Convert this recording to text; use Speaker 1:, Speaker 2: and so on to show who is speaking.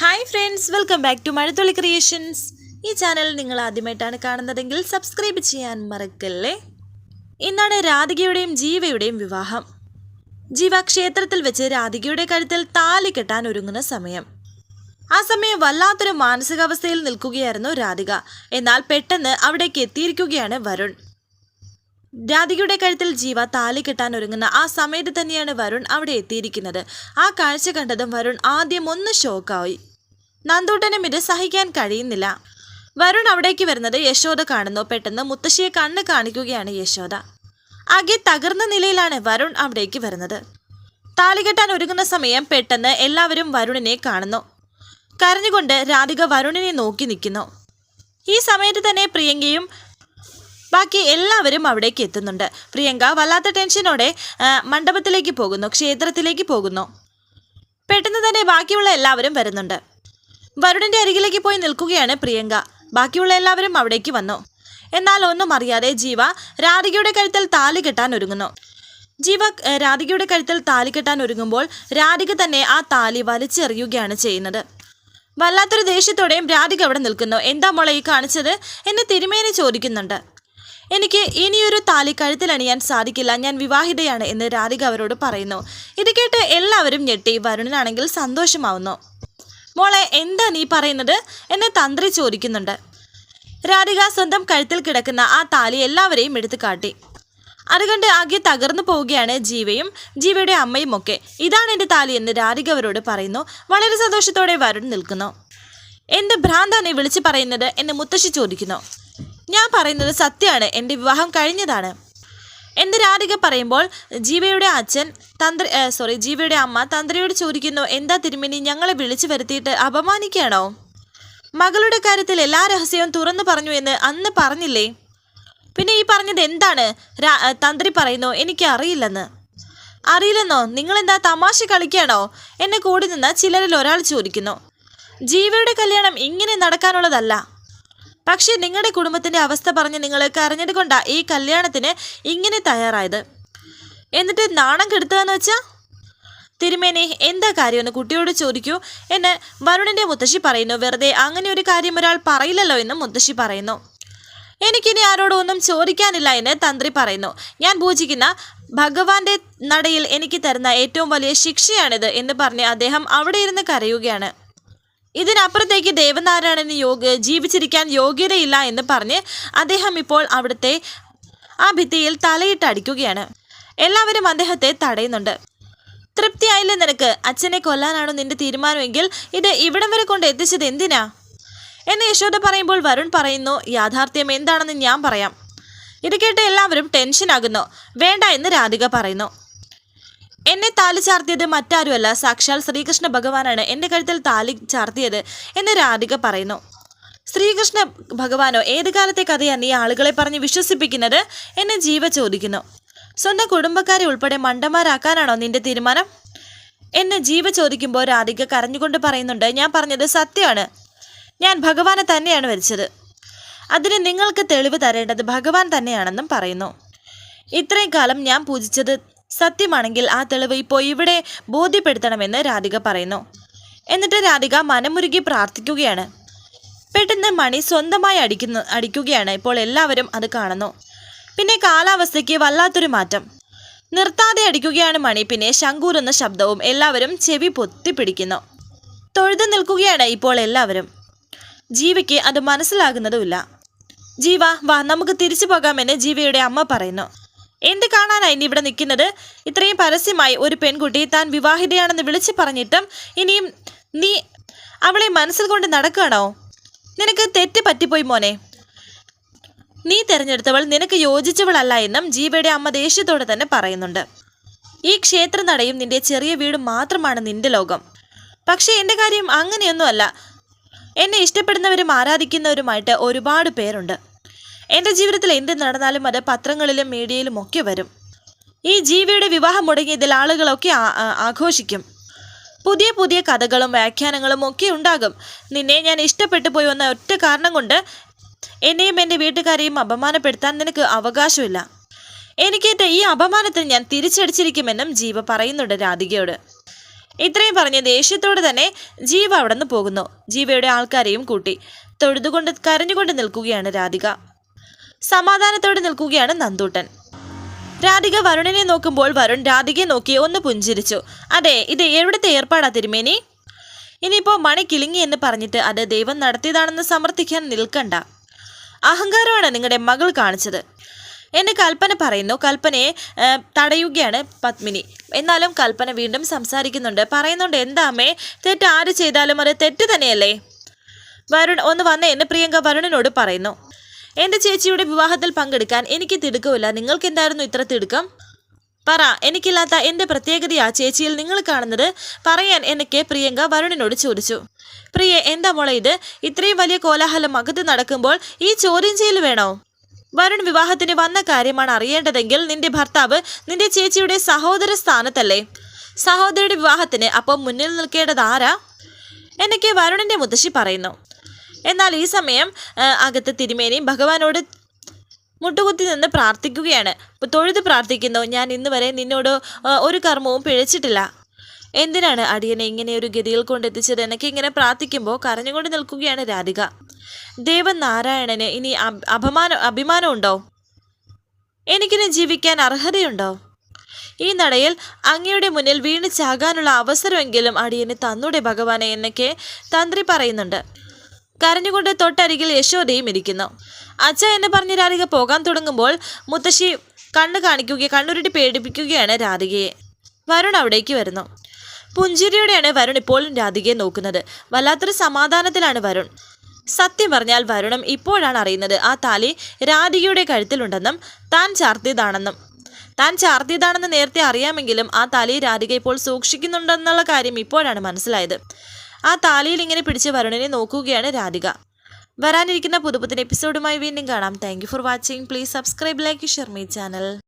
Speaker 1: Hi friends welcome back to Mazhathulli creations ഈ channel നിങ്ങൾ ആദ്യമായിട്ടാണ് കാണുന്നതെങ്കിൽ സബ്സ്ക്രൈബ് ചെയ്യാൻ മറക്കല്ലേ? ഇന്നാണ് രാധികയുടെയും ജീവയുടെയും വിവാഹം. ജീവ ക്ഷേത്രത്തിൽ വെച്ച് രാധികയുടെ കഴുത്തിൽ താലി കെട്ടാൻ ഒരുങ്ങുന്ന സമയം. ആ സമയം വല്ലാത്തൊരു മാനസികാവസ്ഥയിൽ നിൽക്കുകയായിരുന്നു രാധിക. എന്നാൽ പെട്ടെന്ന് അവിടേക്ക് എത്തിയിരിക്കുകയാണ് വരുൺ. രാധികയുടെ കഴുത്തിൽ ജീവ താലി കെട്ടാൻ ഒരുങ്ങുന്ന ആ സമയത്ത് തന്നെയാണ് വരുൺ അവിടെ എത്തിയിരിക്കുന്നത്. ആ കാഴ്ച കണ്ടതും വരുൺ ആദ്യം ഒന്ന് ഷോക്കായി നന്ദൂട്ടനും ഇത് സഹിക്കാൻ കഴിയുന്നില്ല. വരുൺ അവിടേക്ക് വരുന്നത് യശോദ കാണുന്നു. പെട്ടെന്ന് മുത്തശ്ശിയെ കണ്ണ് കാണിക്കുകയാണ് യശോദ. ആകെ തകർന്ന നിലയിലാണ് വരുൺ അവിടേക്ക് വരുന്നത്. താലി കെട്ടാൻ ഒരുങ്ങുന്ന സമയം പെട്ടെന്ന് എല്ലാവരും വരുണിനെ കാണുന്നു. കരഞ്ഞുകൊണ്ട് രാധിക വരുണിനെ നോക്കി നിൽക്കുന്നു. ഈ സമയത്ത് തന്നെ പ്രിയങ്കയും ബാക്കി എല്ലാവരും അവിടേക്ക് എത്തുന്നുണ്ട്. പ്രിയങ്ക വല്ലാത്ത ടെൻഷനോടെ മണ്ഡപത്തിലേക്ക് പോകുന്നു ക്ഷേത്രത്തിലേക്ക് പോകുന്നു. പെട്ടെന്ന് തന്നെ ബാക്കിയുള്ള എല്ലാവരും വരുന്നുണ്ട്. വരുണിന്റെ അരികിലേക്ക് പോയി നിൽക്കുകയാണ് പ്രിയങ്ക. ബാക്കിയുള്ള എല്ലാവരും അവിടേക്ക് വന്നു. എന്നാൽ ഒന്നും അറിയാതെ ജീവ രാധികയുടെ കഴുത്തിൽ താലി കെട്ടാൻ ഒരുങ്ങുന്നു. ജീവ രാധികയുടെ കഴുത്തിൽ താലി കെട്ടാൻ ഒരുങ്ങുമ്പോൾ രാധിക തന്നെ ആ താലി വലിച്ചെറിയുകയാണ് ചെയ്യുന്നത്. വല്ലാത്തൊരു ദേഷ്യത്തോടെയും രാധിക അവിടെ നിൽക്കുന്നു. എന്താ മോളെ ഈ കാണിച്ചത്? എന്നെ തിരുമേനി ചോദിക്കുന്നുണ്ട്. എനിക്ക് ഇനിയൊരു താലി കഴുത്തിലണിയാൻ സാധിക്കില്ല. ഞാൻ വിവാഹിതയാണ് എന്ന് രാധിക അവരോട് പറയുന്നു. ഇത് കേട്ട് എല്ലാവരും ഞെട്ടി. വരുണനാണെങ്കിൽ സന്തോഷമാവുന്നു. മോളെ എന്താ നീ പറയുന്നത്? എന്നെ തന്ത്രി ചോദിക്കുന്നുണ്ട്. രാധിക സ്വന്തം കഴുത്തിൽ കിടക്കുന്ന ആ താലി എല്ലാവരെയും എടുത്തു കാട്ടി. അതുകൊണ്ട് ആകെ തകർന്നു പോവുകയാണ് ജീവയും ജീവയുടെ അമ്മയും ഒക്കെ. ഇതാണ് എന്റെ താലി എന്ന് രാധിക അവരോട് പറയുന്നു. വളരെ സന്തോഷത്തോടെ വരുൺ നിൽക്കുന്നു. എന്ത് ഭ്രാന്താണ് വിളിച്ചു പറയുന്നത്? എന്ന് മുത്തശ്ശി ചോദിക്കുന്നു. ഞാൻ പറയുന്നത് സത്യമാണ്. എന്റെ വിവാഹം കഴിഞ്ഞതാണ്. എന്ന് രാധിക പറയുമ്പോൾ ജീവയുടെ അച്ഛൻ തന്ത്രി സോറി ജീവയുടെ അമ്മ തന്ത്രിയോട് ചോദിക്കുന്നു എന്താ തിരുമേനി ഞങ്ങളെ വിളിച്ചു വരുത്തിയിട്ട് അപമാനിക്കുകയാണോ? മകളുടെ കാര്യത്തിൽ എല്ലാ രഹസ്യവും തുറന്നു പറഞ്ഞു എന്ന് അന്ന് പറഞ്ഞില്ലേ? പിന്നെ ഈ പറഞ്ഞത് എന്താണ്? തന്ത്രി പറയുന്നു എനിക്ക് അറിയില്ലെന്ന്. അറിയില്ലെന്നോ? നിങ്ങളെന്താ തമാശ കളിക്കുകയാണോ? എന്നെ കൂടി നിന്ന് ചിലരിൽ ഒരാൾ ചോദിക്കുന്നു. ജീവയുടെ കല്യാണം ഇങ്ങനെ നടക്കാനുള്ളതല്ല. പക്ഷേ നിങ്ങളുടെ കുടുംബത്തിന്റെ അവസ്ഥ പറഞ്ഞ് നിങ്ങൾ കരഞ്ഞതുകൊണ്ടാ ഈ കല്യാണത്തിന് ഇങ്ങനെ തയ്യാറായത്. എന്നിട്ട് നാണം കെടുത്തതെന്ന് വെച്ചാ? തിരുമേനെ എന്താ കാര്യമെന്ന് കുട്ടിയോട് ചോദിക്കൂ എന്ന് വരുണിന്റെ മുത്തശ്ശി പറയുന്നു. വെറുതെ അങ്ങനെ ഒരു കാര്യം ഒരാൾ പറയില്ലല്ലോ എന്ന് മുത്തശ്ശി പറയുന്നു. എനിക്കിനി ആരോടും ഒന്നും ചോദിക്കാനില്ല എന്ന് തന്ത്രി പറയുന്നു. ഞാൻ പൂജിക്കുന്ന ഭഗവാന്റെ നടയിൽ എനിക്ക് തരുന്ന ഏറ്റവും വലിയ ശിക്ഷയാണിത് എന്ന് പറഞ്ഞ് അദ്ദേഹം അവിടെ ഇരുന്ന് കരയുകയാണ്. ഇതിനപ്പുറത്തേക്ക് ദേവനാരായണന് യോഗ ജീവിച്ചിരിക്കാൻ യോഗ്യതയില്ല എന്ന് പറഞ്ഞ് അദ്ദേഹം ഇപ്പോൾ അവിടുത്തെ ആ ഭിത്തിയിൽ തലയിട്ട് അടിക്കുകയാണ്. എല്ലാവരും അദ്ദേഹത്തെ തടയുന്നുണ്ട്. തൃപ്തിയായില്ലേ നിനക്ക്? അച്ഛനെ കൊല്ലാനാണോ നിന്റെ തീരുമാനമെങ്കിൽ ഇത് ഇവിടം വരെ കൊണ്ട് എത്തിച്ചത് എന്തിനാ? എന്ന് യശോദ പറയുമ്പോൾ വരുൺ പറയുന്നു യാഥാർത്ഥ്യം എന്താണെന്ന് ഞാൻ പറയാം. ഇത് കേട്ട് എല്ലാവരും ടെൻഷനാകുന്നു. വേണ്ട എന്ന് രാധിക പറയുന്നു. എന്നെ താലി ചാർത്തിയത് മറ്റാരുമല്ല. സാക്ഷാൽ ശ്രീകൃഷ്ണ ഭഗവാനാണ്. എന്റെ കഴുത്തിൽ താലി ചാർത്തിയത് എന്ന് രാധിക പറയുന്നു. ശ്രീകൃഷ്ണ ഭഗവാനോ ഏത് കാലത്തെ കഥയാണ് നീ ആളുകളെ പറഞ്ഞ് വിശ്വസിപ്പിക്കുന്നത് എന്നെ ജീവ ചോദിക്കുന്നു. സ്വന്തം കുടുംബക്കാരെ ഉൾപ്പെടെ മണ്ടന്മാരാക്കാനാണോ നിന്റെ തീരുമാനം? എന്നെ ജീവ ചോദിക്കുമ്പോൾ രാധിക കരഞ്ഞുകൊണ്ട് പറയുന്നുണ്ട് ഞാൻ പറഞ്ഞത് സത്യമാണ്. ഞാൻ ഭഗവാനെ തന്നെയാണ് വരിച്ചത്. അതിന് നിങ്ങൾക്ക് തെളിവ് തരേണ്ടത് ഭഗവാൻ തന്നെയാണെന്നും പറയുന്നു. ഇത്രയും കാലം ഞാൻ പൂജിച്ചത് സത്യമാണെങ്കിൽ ആ തെളിവ് ഇപ്പോൾ ഇവിടെ ബോധ്യപ്പെടുത്തണമെന്ന് രാധിക പറയുന്നു. എന്നിട്ട് രാധിക മനമുരുകി പ്രാർത്ഥിക്കുകയാണ്. പെട്ടെന്ന് മണി സ്വന്തമായി അടിക്കുന്നു അടിക്കുകയാണ്. ഇപ്പോൾ എല്ലാവരും അത് കാണുന്നു. പിന്നെ കാലാവസ്ഥയ്ക്ക് വല്ലാത്തൊരു മാറ്റം. നിർത്താതെ അടിക്കുകയാണ് മണി. പിന്നെ ശങ്കൂർ എന്ന ശബ്ദവും എല്ലാവരും ചെവി പൊത്തിപ്പിടിക്കുന്നു. തൊഴുതു നിൽക്കുകയാണ് ഇപ്പോൾ എല്ലാവരും. ജീവയ്ക്ക് അത് മനസ്സിലാകുന്നതുമില്ല. ജീവ വാ നമുക്ക് തിരിച്ചു പോകാമെന്ന് ജീവയുടെ അമ്മ പറയുന്നു. എന്ത് കാണാനായി ഇനി ഇവിടെ നിൽക്കുന്നത്? ഇത്രയും പരസ്യമായി ഒരു പെൺകുട്ടി താൻ വിവാഹിതയാണെന്ന് വിളിച്ചു പറഞ്ഞിട്ടും ഇനിയും നീ അവളെ മനസ്സിൽ കൊണ്ട് നടക്കുകയാണോ? നിനക്ക് തെറ്റ് പറ്റിപ്പോയി മോനെ. നീ തിരഞ്ഞെടുത്തവൾ നിനക്ക് യോജിച്ചവളല്ല എന്നും ജീവയുടെ അമ്മ ദേഷ്യത്തോടെ തന്നെ പറയുന്നുണ്ട്. ഈ ക്ഷേത്രനടയും നിന്റെ ചെറിയ വീടും മാത്രമാണ് നിന്റെ ലോകം. പക്ഷേ എന്റെ കാര്യം അങ്ങനെയൊന്നുമല്ല. എന്നെ ഇഷ്ടപ്പെടുന്നവരും ആരാധിക്കുന്നവരുമായിട്ട് ഒരുപാട് പേരുണ്ട്. എന്റെ ജീവിതത്തിൽ എന്ത് നടന്നാലും അത് പത്രങ്ങളിലും മീഡിയയിലും ഒക്കെ വരും. ഈ ജീവിയുടെ വിവാഹം മുടങ്ങിയതിൽ ആളുകളൊക്കെ ആഘോഷിക്കും. പുതിയ പുതിയ കഥകളും വ്യാഖ്യാനങ്ങളും ഒക്കെ ഉണ്ടാകും. നിന്നെ ഞാൻ ഇഷ്ടപ്പെട്ടു പോയി വന്ന ഒറ്റ കാരണം കൊണ്ട് എന്നെയും എന്റെ വീട്ടുകാരെയും അപമാനപ്പെടുത്താൻ നിനക്ക് അവകാശമില്ല. എനിക്കേറ്റ ഈ അപമാനത്തിന് ഞാൻ തിരിച്ചടിച്ചിരിക്കുമെന്നും ജീവ പറയുന്നുണ്ട് രാധികയോട്. ഇത്രയും പറഞ്ഞ് ദേഷ്യത്തോടെ തന്നെ ജീവ അവിടെ നിന്ന് പോകുന്നു. ജീവയുടെ ആൾക്കാരെയും കൂട്ടി. തൊഴുതുകൊണ്ട് കരഞ്ഞുകൊണ്ട് നിൽക്കുകയാണ് രാധിക. സമാധാനത്തോടെ നിൽക്കുകയാണ് നന്ദൂട്ടൻ. രാധിക വരുണിനെ നോക്കുമ്പോൾ വരുൺ രാധികയെ നോക്കി ഒന്ന് പുഞ്ചിരിച്ചു. അതെ ഇത് എവിടുത്തെ ഏർപ്പാടാ തിരുമേനി? ഇനിയിപ്പോ മണി കിളിങ്ങി എന്ന് പറഞ്ഞിട്ട് അത് ദൈവം നടത്തിയതാണെന്ന് സമർത്ഥിക്കാൻ നിൽക്കണ്ട. അഹങ്കാരമാണ് നിങ്ങളുടെ മകൾ കാണിച്ചത്. എന്നെ കൽപ്പന പറയുന്നു. കൽപ്പനയെ തടയുകയാണ് പത്മിനി. എന്നാലും കൽപ്പന വീണ്ടും സംസാരിക്കുന്നുണ്ട്. പറയുന്നുണ്ട് എന്താമേ തെറ്റ് ആര് ചെയ്താലും അത് തെറ്റ് തന്നെയല്ലേ? വരുൺ ഒന്ന് വന്നേ എന്ന് പ്രിയങ്ക വരുണിനോട് പറയുന്നു. എന്റെ ചേച്ചിയുടെ വിവാഹത്തിൽ പങ്കെടുക്കാൻ എനിക്ക് തിടുക്കമില്ല. നിങ്ങൾക്ക് എന്തായിരുന്നു ഇത്ര തിടുക്കം? പറ എനിക്കില്ലാത്ത എന്റെ പ്രത്യേകതയാ ചേച്ചിയിൽ നിങ്ങൾ കാണുന്നത്. പറയാൻ എനിക്ക് പ്രിയങ്ക വരുണിനോട് ചോദിച്ചു. പ്രിയ എന്താ മോളെ ഇത്? ഇത്രയും വലിയ കോലാഹലം അകത്ത് നടക്കുമ്പോൾ ഈ ചോദ്യം ചെയ്യൽ വേണോ? വരുൺ വിവാഹത്തിന് വന്ന കാര്യമാണ് അറിയേണ്ടതെങ്കിൽ നിന്റെ ഭർത്താവ് നിന്റെ ചേച്ചിയുടെ സഹോദര സ്ഥാനത്തല്ലേ? സഹോദരിയുടെ വിവാഹത്തിന് അപ്പം മുന്നിൽ നിൽക്കേണ്ടത് ആരാ? എന്നൊക്കെ വരുണിന്റെ മുത്തശ്ശി പറയുന്നു. എന്നാൽ ഈ സമയം അകത്ത് തിരുമേനിയും ഭഗവാനോട് മുട്ടുകുത്തി നിന്ന് പ്രാർത്ഥിക്കുകയാണ്. തൊഴുത് പ്രാർത്ഥിക്കുന്നു ഞാൻ ഇന്ന് വരെ നിന്നോട് ഒരു കർമ്മവും പിഴച്ചിട്ടില്ല. എന്തിനാണ് അടിയനെ ഇങ്ങനെ ഒരു ഗതിയിൽ കൊണ്ടെത്തിച്ചത്? എന്നൊക്കെ ഇങ്ങനെ പ്രാർത്ഥിക്കുമ്പോൾ കരഞ്ഞുകൊണ്ട് നിൽക്കുകയാണ് രാധിക. ദേവനാരായണന് ഇനി അപമാനം അഭിമാനമുണ്ടോ എനിക്കിനി ജീവിക്കാൻ അർഹതയുണ്ടോ? ഈ നടയിൽ അങ്ങയുടെ മുന്നിൽ വീണ് ചാകാനുള്ള അവസരമെങ്കിലും അടിയന് തന്നൂടെ ഭഗവാനെ എന്നൊക്കെ തന്ത്രി പറയുന്നുണ്ട്. കരഞ്ഞുകൊണ്ട് തൊട്ടരികിൽ യശോദയും ഇരിക്കുന്നു. അച്ഛ എന്ന് പറഞ്ഞ് രാധിക പോകാൻ തുടങ്ങുമ്പോൾ മുത്തശ്ശി കണ്ണു കാണിക്കുകയും കണ്ണുരുട്ടി പേടിപ്പിക്കുകയാണ് രാധികയെ. വരുൺ അവിടേക്ക് വരുന്നു. പുഞ്ചിരിയോടെയാണ് വരുൺ ഇപ്പോഴും രാധികയെ നോക്കുന്നത്. വല്ലാത്തൊരു സമാധാനത്തിലാണ് വരുൺ. സത്യം പറഞ്ഞാൽ വരുണം ഇപ്പോഴാണ് അറിയുന്നത് ആ താലി രാധികയുടെ കഴുത്തിലുണ്ടെന്നും താൻ ചാർത്തിയതാണെന്നും. താൻ ചാർത്തിയതാണെന്ന് നേരത്തെ അറിയാമെങ്കിലും ആ താലി രാധിക ഇപ്പോൾ സൂക്ഷിക്കുന്നുണ്ടെന്നുള്ള കാര്യം ഇപ്പോഴാണ് മനസ്സിലായത്. ആ താലിയിൽ ഇങ്ങനെ പിടിച്ച് വരുണിനെ നോക്കുകയാണ് രാധിക. വരാനിരിക്കുന്ന പുതുപുത്തൻ എപ്പിസോഡുമായി വീണ്ടും കാണാം. Thank for watching please subscribe like share my channel